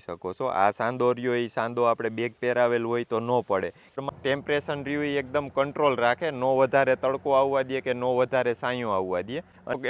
શકો છો. આ સાંદોરિયો એ સાંદો આપણે બેગ પહેરાવેલ હોય તો ન પડે. ટેમ્પરેચર રહ્યું એ એકદમ કંટ્રોલ રાખે. નો વધારે તડકો આવવા દે કે નો વધારે સાયો આવવા દે.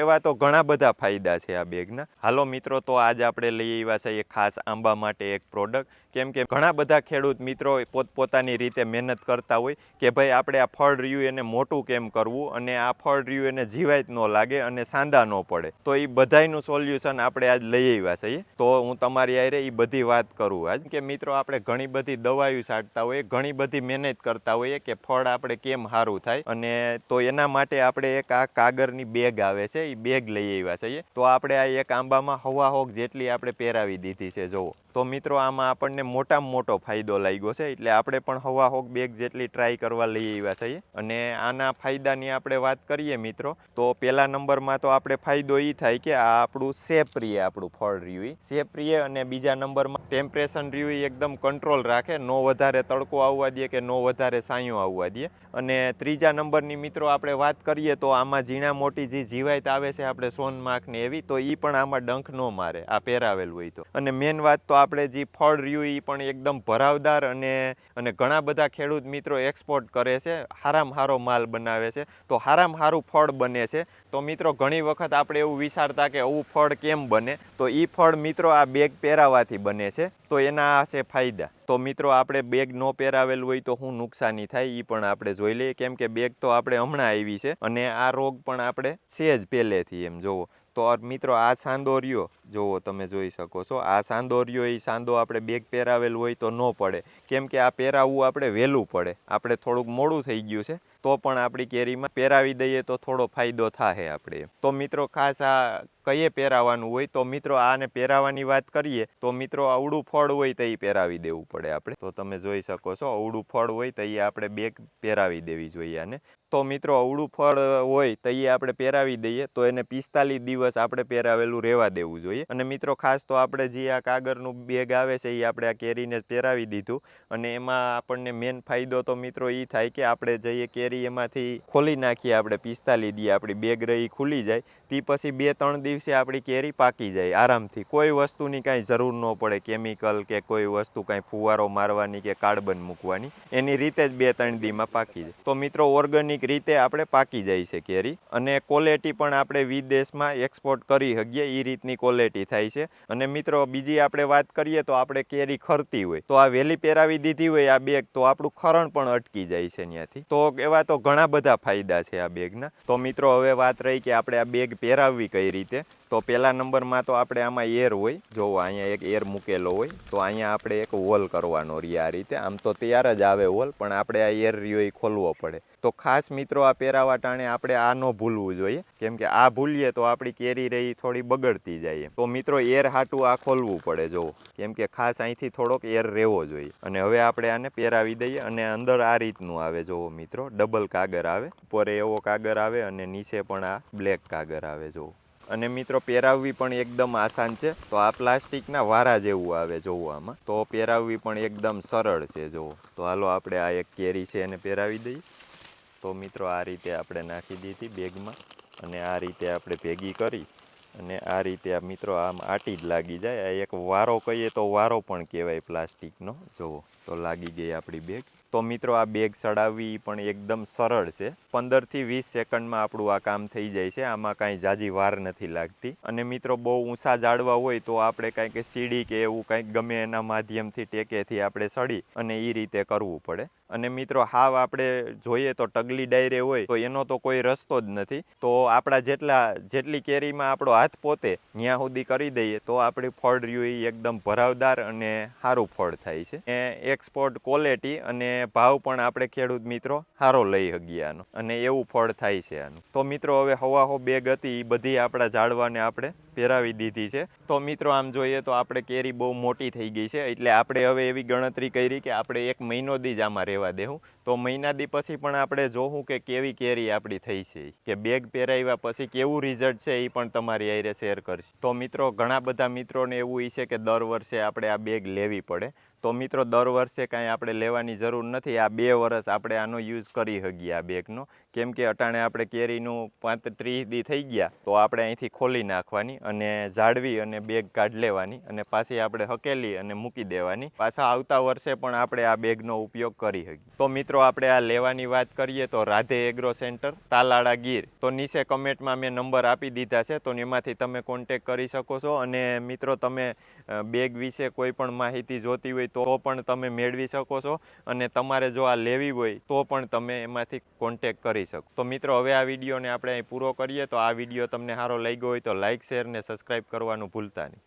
એવા તો ઘણા બધા ફાયદા છે આ બેગના હાલો મિત્રો, તો આજ આપણે લઈ આવ્યા છે એ ખાસ આંબા માટે એક પ્રોડક્ટ કેમ કે ઘણા બધા ખેડૂત મિત્રો પોતપોતાની રીતે મહેનત કરતા હોય કે ભાઈ, આપણે આ ફળ રહ્યું એને મોટું કેમ કરવું? અને આ ફળ રહ્યું એને જીવાય જ ન લાગે અને સાંદા ન પડે. તો એ બધાયનું સોલ્યુશન આપણે આજ લઈ આવ્યા છીએ. તો હું તમારી આરે એ બધી વાત કરું આજ. કે મિત્રો, આપણે ઘણી બધી દવાઓ છાંટતા હોઈએ, ઘણી બધી મહેનત કરતા હોઈએ કે ફળ આપણે કેમ સારું થાય? અને તો એના માટે આપણે એક આ કાગળની બેગ આવે છે એ બેગ લઈ આવ્યા છીએ. તો આપણે આ એક આંબામાં હવા હોક જેટલી આપણે પહેરાવી દીધી છે, જુઓ. તો મિત્રો, આમાં આપણને મોટામાં મોટો ફાયદો લાગ્યો છે, એટલે આપણે પણ હવા હોક બેગ જેટલી ટ્રાય કરવા લઈ આવ્યા છીએ. અને આના ફાયદાની આપણે વાત કરીએ મિત્રો, તો પહેલા નંબરમાં તો આપણે ફાયદો એ થાય કે આ આપણું સેફ રહીએ આપણું ફળ રહ્યું સેફ રહીએ અને બીજા નંબરમાં ટેમ્પરેચર રહ્યું એકદમ કંટ્રોલ રાખે, નો વધારે તડકો આવવા દે કે નો વધારે સાયો આવવા દે. અને ત્રીજા નંબરની મિત્રો આપણે વાત કરીએ તો આમાં ઝીણા મોટી જે જીવાત આવે છે આપણે સોન ને એવી, તો એ પણ આમાં ડંખ ન મારે, આ પહેરાવેલું હોય તો. અને મેન વાત તો આપણે જે ફળ રહ્યું એ પણ એકદમ ભરાવદાર અને અને ઘણા બધા ખેડૂત મિત્રો એક્સપોર્ટ કરે છે હારામ હારો માલ બનાવે છે. તો હારામાં હારું ફળ બને છે. તો મિત્રો, ઘણી વખત આપણે એવું વિચારતા કે આવું ફળ કેમ બને? તો એ ફળ મિત્રો આ બેગ પહેરાવાથી બને છે. તો એના આ છે ફાયદા. તો મિત્રો, આપણે બેગ ન પહેરાવેલ હોય તો શું નુકસાની થાય? એ પણ આપણે જોઈ લઈએ. કેમ કે બેગ તો આપણે હમણાં આવી છે અને આ રોગ પણ આપણે સેજ પહેલેથી એમ, જોવો. તો મિત્રો, આ સાંદો રહ્યો. જોવો તમે જોઈ શકો છો. આ સાંદો રહ્યો એ સાંદો આપણે બેગ પહેરાવેલ હોય તો ન પડે. કેમ કે આ પહેરાવવું આપણે વહેલું પડે. આપણે થોડુંક મોડું થઈ ગયું છે, તો પણ આપણી કેરીમાં પહેરાવી દઈએ તો થોડો ફાયદો થાય આપણે. તો મિત્રો, ખાસ આ કઈએ પહેરાવાનું હોય, તો મિત્રો આને પહેરાવાની વાત કરીએ, તો મિત્રો અવળું ફળ હોય તો એ પહેરાવી દેવું પડે આપણે. તો તમે જોઈ શકો છો, અવળું ફળ હોય તો એ આપણે બેગ પહેરાવી દેવી જોઈએ આને. તો મિત્રો, અવળું ફળ હોય તો એ આપણે પહેરાવી દઈએ, તો એને પિસ્તાલીસ દિવસ આપણે પહેરાવેલું રહેવા દેવું જોઈએ. અને મિત્રો, ખાસ તો આપણે જે આ કાગળનું બેગ આવે છે એ આપણે આ કેરીને પહેરાવી દીધું. અને એમાં આપણને મેન ફાયદો તો મિત્રો એ થાય કે આપણે જઈએ કેરી એમાંથી ખોલી નાખીએ, આપણે પિસ્તાલીસ દઈએ આપણી બેગ રહી ખુલી જાય. તે પછી બે ત્રણ દિવસે આપણી કેરી પાકી જાય આરામથી. કોઈ વસ્તુની કાંઈ જરૂર ન પડે કેમિકલ કે કોઈ વસ્તુ કાંઈ ફુવારો મારવાની કે કાર્બન મૂકવાની. એની રીતે જ બે ત્રણ દીમાં પાકી જાય. તો મિત્રો ઓર્ગેનિક રીતે આપણે પાકી જાય છે કેરી. અને ક્વોલિટી પણ આપણે વિદેશમાં એક્સપોર્ટ કરી શકીએ એ રીતની ક્વોલિટી થાય છે. અને મિત્રો, બીજી આપણે વાત કરીએ તો આપણે કેરી ખરતી હોય. તો આ વેલી પહેરાવી દીધી હોય આ બેગ તો આપણું ખરણ પણ અટકી જાય છે ત્યાંથી. તો એવા તો ઘણા બધા ફાયદા છે આ બેગના તો મિત્રો, હવે વાત રહી કે આપણે આ બેગ પહેરાવવી કઈ રીતે. તો પહેલા નંબરમાં તો આપણે આમાં એર હોય જોવો અહીંયા એક એર મૂકેલો હોય, તો અહીંયા આપણે એક હોલ કરવાનો રહીએ આ રીતે. આમ તો તૈયાર જ આવે હોલ પણ આપણે આ એર રહ્યો ખોલવો પડે. તો ખાસ મિત્રો આ પહેરાવા ટાણે આપણે આ ન ભૂલવું જોઈએ. કેમ કે આ ભૂલીએ તો આપણી કેરી રહી થોડી બગડતી જાય તો મિત્રો એર હાટું આ ખોલવું પડે જોવો કેમ કે ખાસ અહીંથી થોડોક એર રહેવો જોઈએ. અને હવે આપણે આને પહેરાવી દઈએ અને અંદર આ રીતનું આવે જોવો મિત્રો. ડબલ કાગર આવે. ઉપર એવો કાગર આવે અને નીચે પણ આ બ્લેક કાગર આવે જોવો અને મિત્રો, પહેરાવવી પણ એકદમ આસાન છે. તો આ પ્લાસ્ટિકના વારા જેવું આવે જોવામાં. તો પહેરાવવી પણ એકદમ સરળ છે જોવો તો હાલો આપણે આ એક કેરી છે એને પહેરાવી દઈએ. તો મિત્રો, આ રીતે આપણે નાખી દીધી બેગમાં અને આ રીતે આપણે ભેગી કરી અને આ રીતે આ મિત્રો આમ આટી જ લાગી જાય. આ એક વારો કહીએ તો વારો પણ કહેવાય પ્લાસ્ટિકનો જોવો તો લાગી ગઈ આપણી બેગ. તો મિત્રો આ બેગ ચડાવવી પણ એકદમ સરળ છે. પંદરથી વીસ સેકન્ડમાં આપણું આ કામ થઈ જાય છે. આમાં કાંઈ જાજી વાર નથી લાગતી. અને મિત્રો બહુ ઊંચા જાડવા હોય તો આપણે કાંઈક સીડી કે એવું કાંઈક ગમે એના માધ્યમથી ટેકેથી આપણે સડી અને એ રીતે કરવું પડે. અને મિત્રો હાવ આપણે જોઈએ તો ટગલી ડાયરે હોય તો એનો તો કોઈ રસ્તો જ નથી. તો આપણા જેટલા, જેટલી કેરીમાં આપણો હાથ પોતે ત્યાં સુધી કરી દઈએ તો આપણી ફળ રહ્યું એકદમ ભરાવદાર અને સારું ફળ થાય છે. એ એક્સપોર્ટ ક્વોલિટી અને ભાવ પણ આપણે ખેડૂત મિત્રો સારો લઈ શકીએ આનો અને એવું ફળ થાય છે આનું. તો મિત્રો, હવે હવાહો બેગ હતી એ બધી આપણા ઝાડવાને આપણે પહેરાવી દીધી છે. તો મિત્રો, આમ જોઈએ તો આપણે કેરી બહુ મોટી થઈ ગઈ છે, એટલે આપણે હવે એવી ગણતરી કરી કે આપણે એક મહિનો દી જ આમાં રહેવા દેવું તો મહિના દી પછી પણ આપણે જોવું કે કેવી કેરી આપણી થઈ છે કે બેગ પહેરાવ્યા પછી કેવું રિઝલ્ટ છે એ પણ તમારી આરે શેર કરશે. તો મિત્રો, ઘણા બધા મિત્રોને એવું ઈ છે કે દર વર્ષે આપણે આ બેગ લેવી પડે. તો મિત્રો, દર વર્ષે કાંઈ આપણે લેવાની જરૂર નથી. આ બે વર્ષ આપણે આનો યુઝ કરી શકીએ આ બેગનો. કેમ કે અટાણે આપણે કેરીનું પાંત્રીસ દી થઈ ગયા, તો આપણે અહીંથી ખોલી નાખવાની અને જાળવી અને બેગ કાઢી લેવાની અને પાછી આપણે હકેલી અને મૂકી દેવાની. પાછા આવતા વર્ષે પણ આપણે આ બેગનો ઉપયોગ કરી શકીએ તો મિત્રો, આપણે આ લેવાની વાત કરીએ તો રાધે એગ્રો સેન્ટર, તાલાળા ગીર. તો નીચે કમેન્ટમાં મેં નંબર આપી દીધા છે, તો એમાંથી તમે કોન્ટેક કરી શકો છો. અને મિત્રો, તમે બેગ વિશે કોઈ પણ માહિતી જોતી હોય તો પણ તમે મેળવી શકો છો અને તમારે જો આ લેવી હોય તો પણ તમે એમાંથી કોન્ટેક કરી શકો. તો મિત્રો, હવે આ વિડીયોને આપણે અહીં પૂરો કરીએ. તો આ વીડિયો તમને સારો લાગ્યો હોય તો લાઇક શેર ને સબસ્ક્રાઈબ કરવાનું ભૂલતા નહીં.